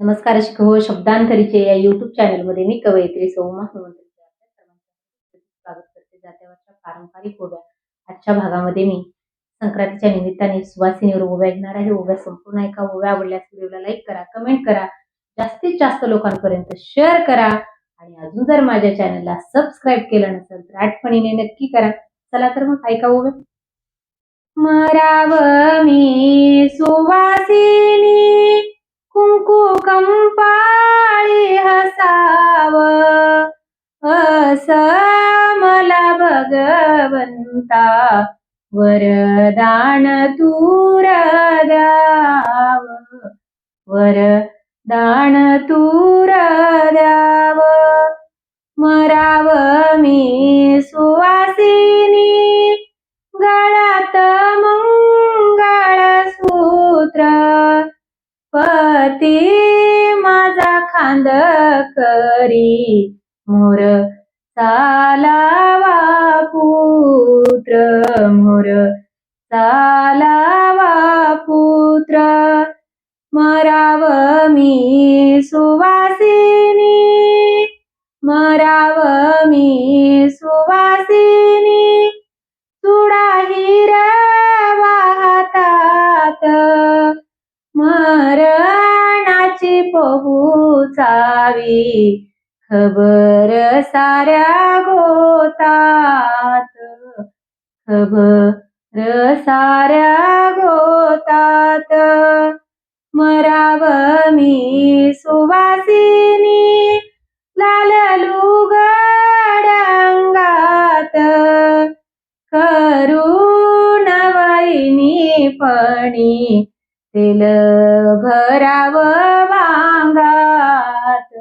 नमस्कार शिकहो शब्दांतरीचे या युट्यूब चॅनलमध्ये मी कवयित्री सौमा स्वागत करते जात्यावरच्या पारंपरिक ओव्या आजच्या भागामध्ये मी संक्रांतीच्या निमित्ताने सुवासिनीवर ओव्या येणार आहे. ओव्या संपूर्ण ऐका ओव्या आवडल्यास व्हिडिओला लाईक करा कमेंट करा जास्तीत जास्त लोकांपर्यंत शेअर करा आणि अजून जर माझ्या चॅनलला सबस्क्राईब केलं नसेल तर आठवणीने नक्की करा. चला तर मग ऐका ओव्या मराव मी सुवासिनी. कुंकू हसाव. अस मला भगवंता वरदान तूर द्याव वरदान तूर द्याव मराव मी सुवासिनी गळ्यात मंगळसूत्र. पती माझा खांद करी. मोर चालावा पुत्र मोर चालावा पुत्र. मराव मी सुवासिनी मराव मी सु मरणाची पोहुचावी खबर साऱ्या गोतात. खबर साऱ्या गोतात. मराव मी सुवासिनी. लाल लुगड्यांगात करू वैनी पणी तेल भराव भांगात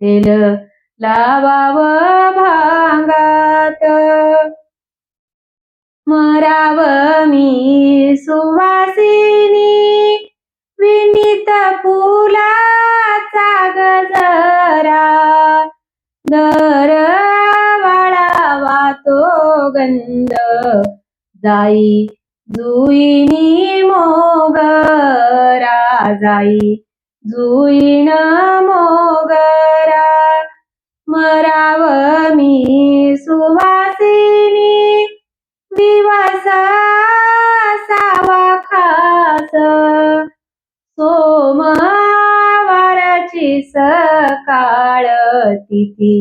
तेल लावाव भांगात. मराव मी सुवासिनी विनीत फुलाचा गजरा. दर वाळावा तो गंध जाई जुईनी मोगरा जाई जुईन मोगरा मराव मी सुवासिनी दिवस सावा खास सोमवारची सकाळ तिथी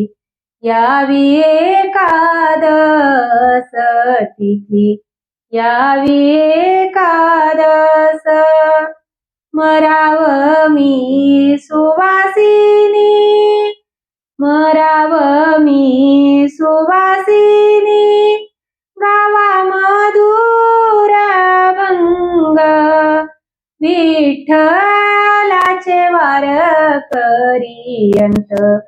यावी एकादस तिथी. यावी एकादस. मराव मी सुवासिनी. मराव मी सुवासिनी. गावा मधुर भंग विठ्ठलाचे वार करियंत.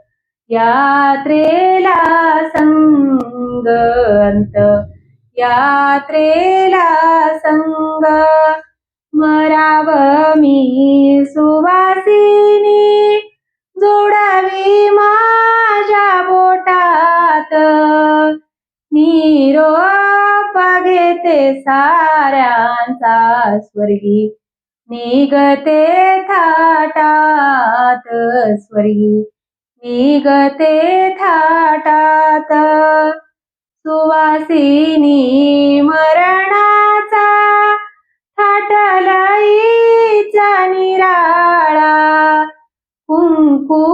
यात्रेला संगंत. अंत यात्रेला संग मराव मी सुवासिनी. जोडावी माझ्या बोटात. निरोप घेते साऱ्यांचा स्वर्गी. निगते थाटात स्वर्गी. निगते थाटात. सुवासिनी मरणाचा थाटलाईचा निराळा कुंकू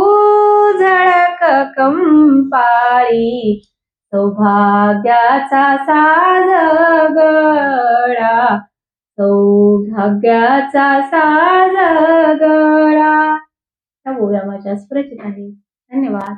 झळक कंपाळी सौभाग्याचा साज गळा सौभाग्याचा साज गळा. या ओव्या माझ्या सुरक्षित आहे. धन्यवाद.